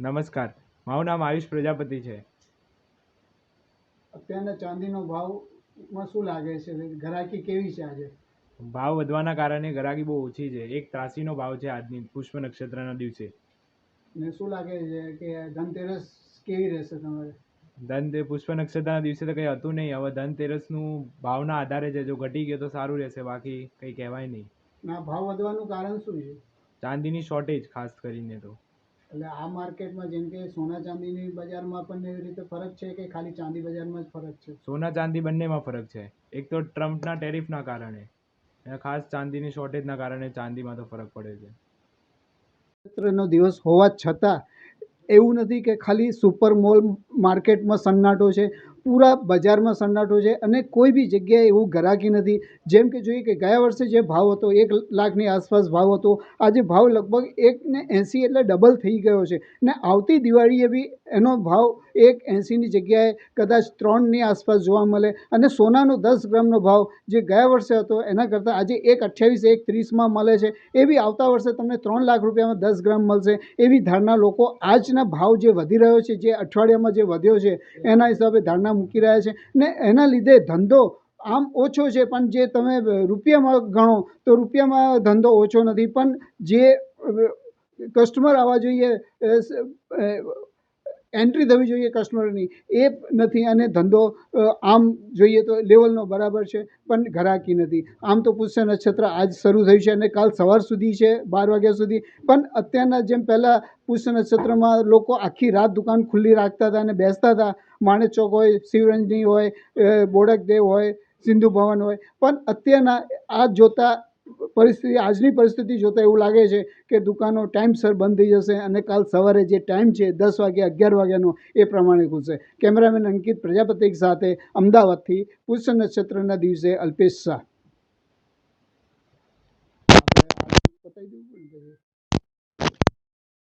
નમસ્કાર. મારું નામ આયુષ પ્રજાપતિ છે. અત્યારના ચાંદીનો ભાવમાં શું લાગે છે? ગરાકી કેવી છે આજે? ભાવ વધવાના કારણે ગરાકી બહુ ઓછી છે. એક ત્રાસીનો ભાવ છે આજની પુષ્પ નક્ષત્રના દિવસે. ને શું લાગે છે કે ધનતેરસ કેવી રહેશે તમારે? ધન તે પુષ્પ નક્ષત્રના દિવસે તો કંઈ હતું નહીં. હવે ધનતેરસનું ભાવના આધારે છે. જો ઘટી ગયો તો સારું રહેશે. બાકી કંઈ કહેવાય નહીં. ના ભાવ વધવાનું કારણ શું છે? ચાંદીની શોર્ટેજ ખાસ કરીને તો. એટલે આ માર્કેટમાં જેમ કે સોના ચાંદીની બજારમાં પણ એવી રીતે ફરક છે કે ખાલી ચાંદી બજારમાં જ ફરક છે? સોના ચાંદી બંનેમાં ફરક છે. એક તો ટ્રમ્પના ટેરિફના કારણે અને ખાસ ચાંદીની શોર્ટેજના કારણે ચાંદીમાં તો ફરક પડે છે. ક્ષેત્રનો દિવસ હોવા છતાં એવું નથી કે ખાલી સુપર મોલ માર્કેટમાં સન્નાટો છે પૂરા બજારમાં સન્નાટો છે અને કોઈ બી જગ્યાએ એવું ગરાકી નથી. જેમ કે જોઈએ કે ગયા વર્ષે જે ભાવ હતો, એક લાખની આસપાસ ભાવ હતો, આજે ભાવ લગભગ એક ને એંસી એટલે ડબલ થઈ ગયો છે. ને આવતી દિવાળીએ બી એનો ભાવ એક એંસીની જગ્યાએ કદાચ ત્રણની આસપાસ જોવા મળે અને સોનાનો દસ ગ્રામનો ભાવ જે ગયા વર્ષે હતો, એના કરતાં આજે એક અઠ્યાવીસ, એક ત્રીસમાં મળે છે. એ બી આવતા વર્ષે તમને ત્રણ લાખ રૂપિયામાં દસ ગ્રામ મળશે. એવી ધારણા લોકો આજના ભાવ જે વધી રહ્યો છે, જે અઠવાડિયામાં જે વધ્યો છે, એના હિસાબે ધારણા મૂકી રહ્યા છે ને એના લીધે ધંધો આમ ઓછો છે, પણ જે તમે રૂપિયામાં ગણો તો રૂપિયામાં ધંધો ઓછો નથી. પણ જે કસ્ટમર આવવા જોઈએ એન્ટ્રી થવી જોઈએ કસ્ટમરની એ નથી અને ધંધો આમ જોઈએ તો લેવલનો બરાબર છે, પણ ઘરાકી નથી. આમ તો પુષ્ય નક્ષત્ર આજ શરૂ થયું છે અને કાલ સવાર સુધી છે, બાર વાગ્યા સુધી. પણ અત્યારના જેમ પહેલાં પુષ્ય નક્ષત્રમાં લોકો આખી રાત દુકાન ખુલ્લી રાખતા હતા અને બેસતા હતા. માણેક ચોક હોય, શિવરંજની હોય બોડકદેવ હોય, સિંધુ ભવન હોય. પણ અત્યારના આ જોતા પરિસ્થિતિ, આજની પરિસ્થિતિ જોતાં એવું લાગે છે કે દુકાનો ટાઈમસર બંધ થઈ જશે અને કાલ સવારે જે ટાઈમ છે, દસ વાગે અગિયાર વાગ્યાનો, એ પ્રમાણે ખુલશે. કેમેરામેન અંકિત પ્રજાપતિ સાથે અમદાવાદથી પુષ્ય નક્ષત્રના દિવસે અલ્પેશ શાહ.